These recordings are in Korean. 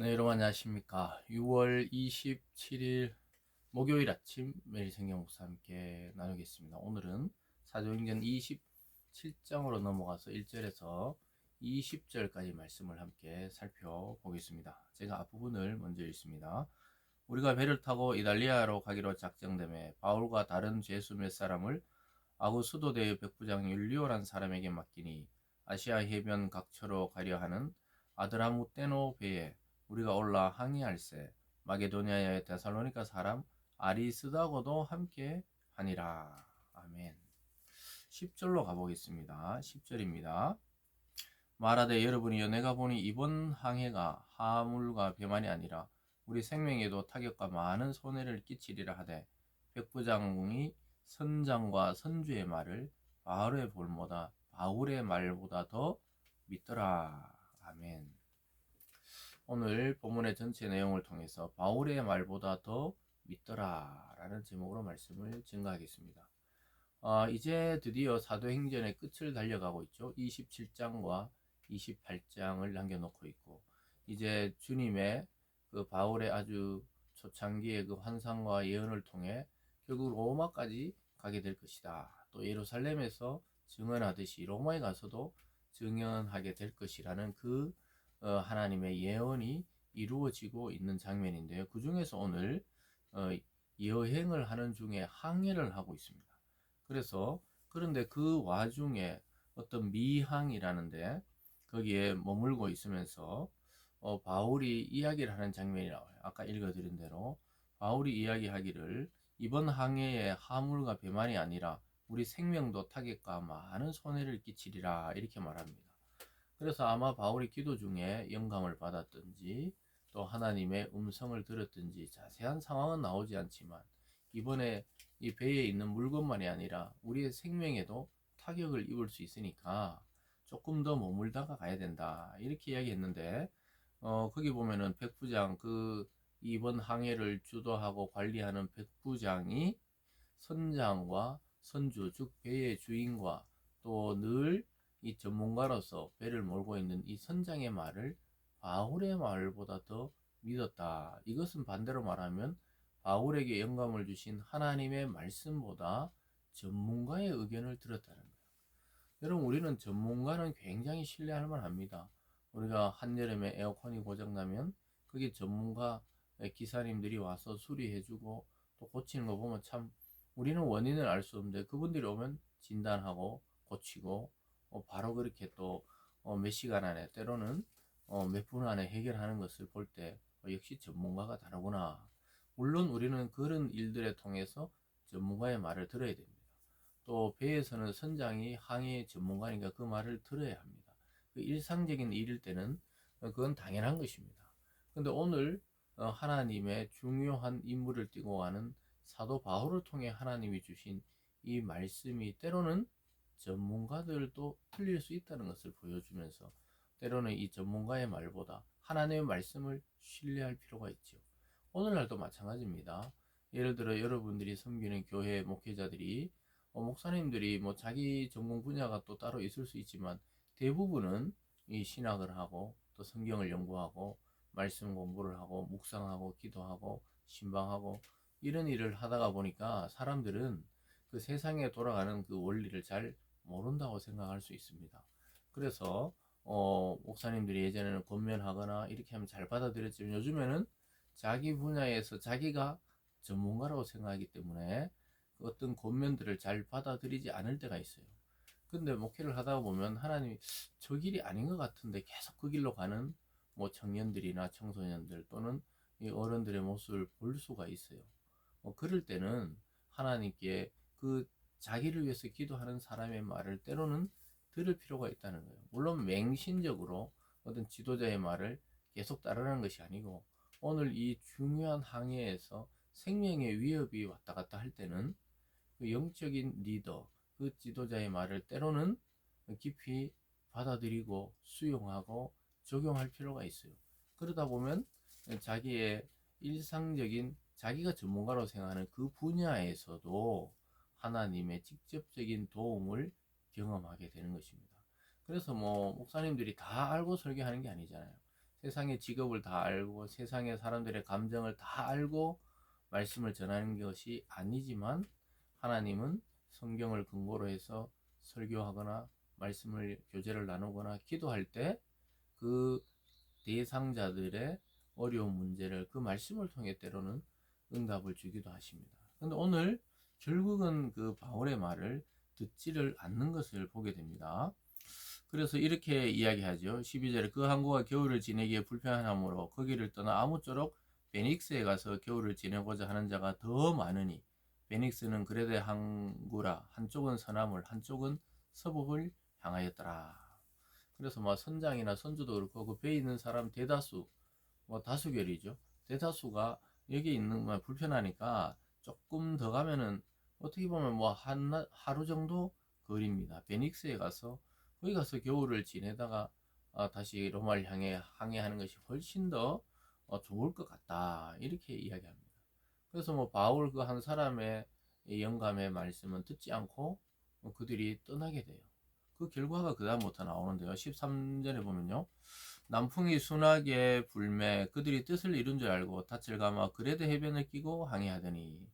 네, 여러분 안녕하십니까. 6월 27일 목요일 아침 매일 성경 목사 함께 나누겠습니다. 오늘은 사도행전 27장으로 넘어가서 1절에서 20절까지 말씀을 함께 살펴보겠습니다. 제가 앞부분을 먼저 읽습니다. 우리가 배를 타고 이달리아로 가기로 작정됨에 바울과 다른 죄수 몇 사람을 아구 수도대의 백부장 율리오란 사람에게 맡기니 아시아 해변 각처로 가려 하는 아드라무 떼노 배에 우리가 올라 항의할세 마게도니아의 데살로니카 사람 아리스다고도 함께 하니라. 아멘. 10절로 가보겠습니다. 10절입니다. 말하되 여러분이여 내가 보니 이번 항해가 하물과 배만이 아니라 우리 생명에도 타격과 많은 손해를 끼치리라 하되 백부장이 선장과 선주의 말을 바울의 볼보다 바울의 말보다 더 믿더라. 아멘. 오늘 본문의 전체 내용을 통해서 바울의 말보다 더 믿더라 라는 제목으로 말씀을 증가하겠습니다. 아, 이제 드디어 사도행전의 끝을 달려가고 있죠. 27장과 28장을 남겨놓고 있고 이제 주님의 그 바울의 아주 초창기의 그 환상과 예언을 통해 결국 로마까지 가게 될 것이다. 또 예루살렘에서 증언하듯이 로마에 가서도 증언하게 될 것이라는 그 어, 하나님의 예언이 이루어지고 있는 장면인데요. 그 중에서 오늘 어, 여행을 하는 중에 항해를 하고 있습니다. 그래서 그런데 그 와중에 어떤 미항이라는데 거기에 머물고 있으면서 어, 바울이 이야기를 하는 장면이 나와요. 아까 읽어드린 대로 바울이 이야기하기를 이번 항해에 하물과 배만이 아니라 우리 생명도 타격과 많은 손해를 끼치리라 이렇게 말합니다. 그래서 아마 바울이 기도 중에 영감을 받았든지 또 하나님의 음성을 들었든지 자세한 상황은 나오지 않지만 이번에 이 배에 있는 물건만이 아니라 우리의 생명에도 타격을 입을 수 있으니까 조금 더 머물다가 가야 된다. 이렇게 이야기했는데 어 거기 보면은 백부장 그 이번 항해를 주도하고 관리하는 백부장이 선장과 선주 즉 배의 주인과 또늘 이 전문가로서 배를 몰고 있는 이 선장의 말을 바울의 말보다 더 믿었다. 이것은 반대로 말하면 바울에게 영감을 주신 하나님의 말씀보다 전문가의 의견을 들었다는 거예요. 여러분, 우리는 전문가는 굉장히 신뢰할 만합니다. 우리가 한여름에 에어컨이 고장나면 그게 전문가 기사님들이 와서 수리해주고 또 고치는 거 보면 참 우리는 원인을 알 수 없는데 그분들이 오면 진단하고 고치고 어, 바로 그렇게 또몇 어, 시간 안에 때로는 어, 몇분 안에 해결하는 것을 볼때 어, 역시 전문가가 다르구나. 물론 우리는 그런 일들에 통해서 전문가의 말을 들어야 됩니다. 또 배에서는 선장이 항해 전문가니까 그 말을 들어야 합니다. 그 일상적인 일일 때는 그건 당연한 것입니다. 근데 오늘 하나님의 중요한 임무를 띠고 가는 사도 바울을 통해 하나님이 주신 이 말씀이 때로는 전문가들도 틀릴 수 있다는 것을 보여주면서 때로는 이 전문가의 말보다 하나님의 말씀을 신뢰할 필요가 있죠. 오늘날도 마찬가지입니다. 예를 들어 여러분들이 섬기는 교회 목회자들이 어, 목사님들이 뭐 자기 전공 분야가 또 따로 있을 수 있지만 대부분은 이 신학을 하고 또 성경을 연구하고 말씀 공부를 하고 묵상하고 기도하고 신방하고 이런 일을 하다가 보니까 사람들은 그 세상에 돌아가는 그 원리를 잘 모른다고 생각할 수 있습니다. 그래서 어, 목사님들이 예전에는 권면하거나 이렇게 하면 잘 받아들였지만 요즘에는 자기 분야에서 자기가 전문가라고 생각하기 때문에 그 어떤 권면들을 잘 받아들이지 않을 때가 있어요. 근데 목회를 하다 보면 하나님이 저 길이 아닌 것 같은데 계속 그 길로 가는 뭐 청년들이나 청소년들 또는 이 어른들의 모습을 볼 수가 있어요. 뭐 그럴 때는 하나님께 그 자기를 위해서 기도하는 사람의 말을 때로는 들을 필요가 있다는 거예요. 물론 맹신적으로 어떤 지도자의 말을 계속 따르는 것이 아니고 오늘 이 중요한 항해에서 생명의 위협이 왔다 갔다 할 때는 그 영적인 리더, 그 지도자의 말을 때로는 깊이 받아들이고 수용하고 적용할 필요가 있어요. 그러다 보면 자기의 일상적인 자기가 전문가로 생각하는 그 분야에서도 하나님의 직접적인 도움을 경험하게 되는 것입니다. 그래서 뭐 목사님들이 다 알고 설교하는 게 아니잖아요. 세상의 직업을 다 알고 세상의 사람들의 감정을 다 알고 말씀을 전하는 것이 아니지만 하나님은 성경을 근거로 해서 설교하거나 말씀을 교제를 나누거나 기도할 때 그 대상자들의 어려운 문제를 그 말씀을 통해 때로는 응답을 주기도 하십니다. 근데 오늘 결국은 그 바울의 말을 듣지를 않는 것을 보게 됩니다. 그래서 이렇게 이야기하죠. 12절에 그 항구가 겨울을 지내기에 불편하므로 거기를 떠나 아무쪼록 베닉스에 가서 겨울을 지내고자 하는 자가 더 많으니 베닉스는 그레데 항구라 한쪽은 서남을 한쪽은 서북을 향하였더라. 그래서 뭐 선장이나 선주도 그렇고 그 배에 있는 사람 대다수 뭐 다수결이죠. 대다수가 여기 있는 거 불편하니까 조금 더 가면은 어떻게 보면 뭐 한 하루 정도 거리입니다. 베닉스에 가서 거기 가서 겨울을 지내다가 아, 다시 로마를 향해 항해하는 것이 훨씬 더 어, 좋을 것 같다 이렇게 이야기합니다. 그래서 뭐 바울 그 한 사람의 이 영감의 말씀은 듣지 않고 뭐 그들이 떠나게 돼요. 그 결과가 그 다음부터 나오는데요. 13절에 보면요. 남풍이 순하게 불매 그들이 뜻을 이룬 줄 알고 닻을 감아 그레드 해변을 끼고 항해하더니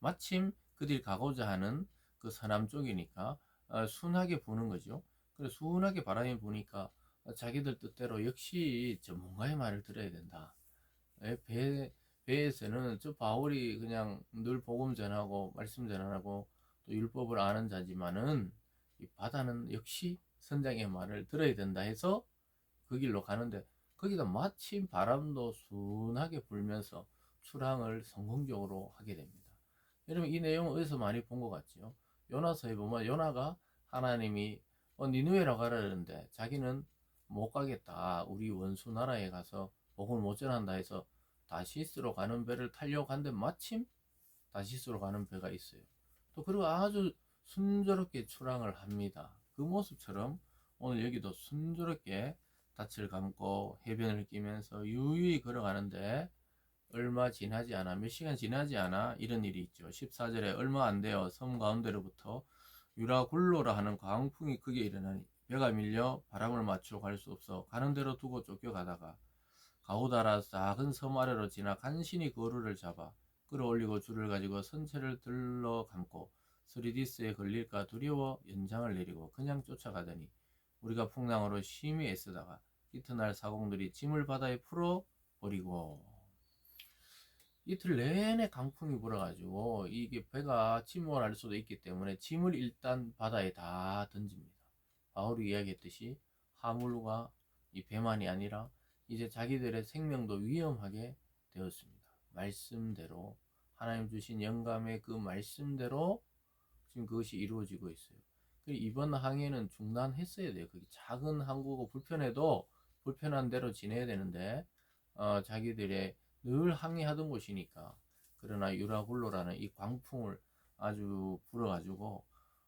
마침 그들이 가고자 하는 그 서남 쪽이니까 어, 순하게 부는 거죠. 그래서 순하게 바람이 부니까 자기들 뜻대로 역시 전문가의 말을 들어야 된다. 예, 배, 배에서는 저 바울이 그냥 늘 복음 전하고 말씀 전하고 또 율법을 아는 자지만은 이 바다는 역시 선장의 말을 들어야 된다 해서 그 길로 가는데 거기다 마침 바람도 순하게 불면서 출항을 성공적으로 하게 됩니다. 여러분 이 내용은 어디서 많이 본 것 같죠? 요나서에 보면 요나가 하나님이 어, 니누에로 가라는데 자기는 못 가겠다. 우리 원수 나라에 가서 복음을 못 전한다 해서 다시스로 가는 배를 타려고 하는데 마침 다시스로 가는 배가 있어요. 또 그리고 아주 순조롭게 출항을 합니다. 그 모습처럼 오늘 여기도 순조롭게 닻을 감고 해변을 끼면서 유유히 걸어가는데 얼마 지나지 않아 몇 시간 지나지 않아 이런 일이 있죠. 14절에 얼마 안 돼요. 섬 가운데로부터 유라굴로라 하는 광풍이 크게 일어나니 배가 밀려 바람을 맞추어 갈 수 없어 가는 대로 두고 쫓겨가다가 가우다라 작은 섬 아래로 지나 간신히 거루를 잡아 끌어올리고 줄을 가지고 선체를 들러 감고 스리디스에 걸릴까 두려워 연장을 내리고 그냥 쫓아가더니 우리가 풍랑으로 심히 애쓰다가 이튿날 사공들이 짐을 바다에 풀어 버리고 이틀 내내 강풍이 불어가지고 이게 배가 침몰할 수도 있기 때문에 짐을 일단 바다에 다 던집니다. 바울이 이야기했듯이 하물과 이 배만이 아니라 이제 자기들의 생명도 위험하게 되었습니다. 말씀대로 하나님 주신 영감의 그 말씀대로 지금 그것이 이루어지고 있어요. 그 이번 항해는 중단했어야 돼요. 그게 작은 항구고 불편해도 불편한 대로 지내야 되는데 어, 자기들의 늘 항해하던 곳이니까 그러나 유라굴로라는 이 광풍을 아주 불어가지고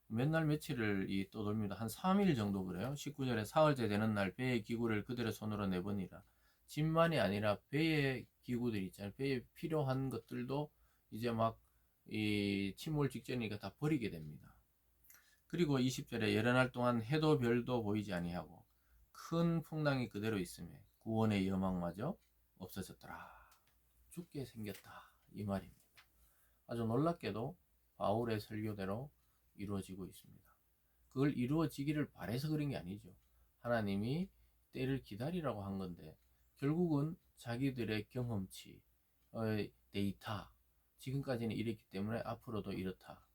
몇 날 며칠을 이 떠돌입니다. 한 3일 정도 그래요. 19절에 사흘째 되는 날 배의 기구를 그들의 손으로 내보니라. 짐만이 아니라 배의 기구들 있잖아요. 배에 필요한 것들도 이제 막 이 침몰 직전이니까 다 버리게 됩니다. 그리고 20절에 여러 날 동안 해도 별도 보이지 아니하고 큰 풍랑이 그대로 있음에 구원의 여망마저 없어졌더라. 죽게 생겼다. 이 말입니다. 아주 놀랍게도 바울의 설교대로 이루어지고 있습니다. 그걸 이루어지기를 바래서 그런 게 아니죠. 하나님이 때를 기다리라고 한 건데 결국은 자기들의 경험치, 어, 데이터, 지금까지는 이랬기 때문에 앞으로도 이렇다.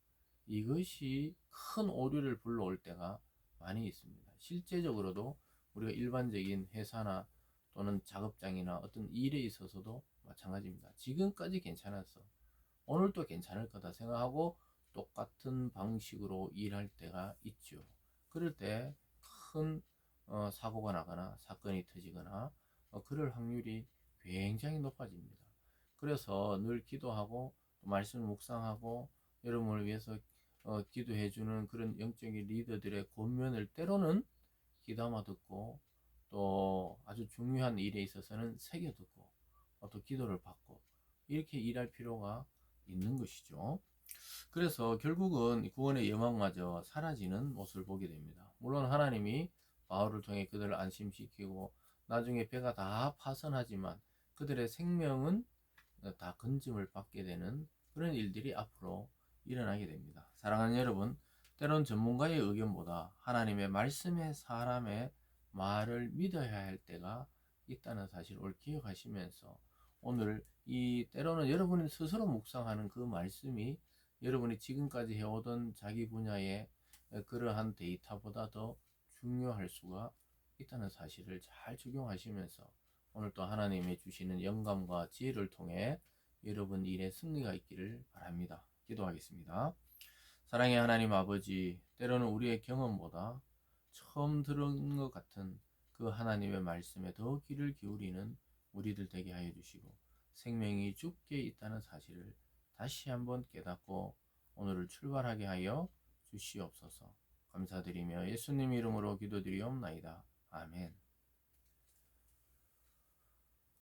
이것이 큰 오류를 불러올 때가 많이 있습니다. 실제적으로도 우리가 일반적인 회사나 또는 작업장이나 어떤 일에 있어서도 마찬가지입니다. 지금까지 괜찮았어. 오늘도 괜찮을 거다 생각하고 똑같은 방식으로 일할 때가 있죠. 그럴 때큰 어, 사고가 나거나 사건이 터지거나 어, 그럴 확률이 굉장히 높아집니다. 그래서 늘 기도하고 말씀을 묵상하고 여러분을 위해서 어, 기도해주는 그런 영적인 리더들의 권면을 때로는 기담아 듣고 또 아주 중요한 일에 있어서는 새겨 듣고 어, 또 기도를 받고 이렇게 일할 필요가 있는 것이죠. 그래서 결국은 구원의 여망마저 사라지는 모습을 보게 됩니다. 물론 하나님이 바울을 통해 그들을 안심시키고 나중에 배가 다 파선하지만 그들의 생명은 다 건짐을 받게 되는 그런 일들이 앞으로 일어나게 됩니다. 사랑하는 여러분, 때론 전문가의 의견보다 하나님의 말씀의 사람의 말을 믿어야 할 때가 있다는 사실을 기억하시면서 오늘 이 때로는 여러분이 스스로 묵상하는 그 말씀이 여러분이 지금까지 해오던 자기 분야의 그러한 데이터보다 더 중요할 수가 있다는 사실을 잘 적용하시면서 오늘 또 하나님이 주시는 영감과 지혜를 통해 여러분 일에 승리가 있기를 바랍니다. 기도하겠습니다. 사랑의 하나님 아버지, 때로는 우리의 경험보다 처음 들은 것 같은 그 하나님의 말씀에 더 귀를 기울이는 우리들 되게 하여 주시고 생명이 죽게 있다는 사실을 다시 한번 깨닫고 오늘을 출발하게 하여 주시옵소서. 감사드리며 예수님 이름으로 기도드리옵나이다. 아멘.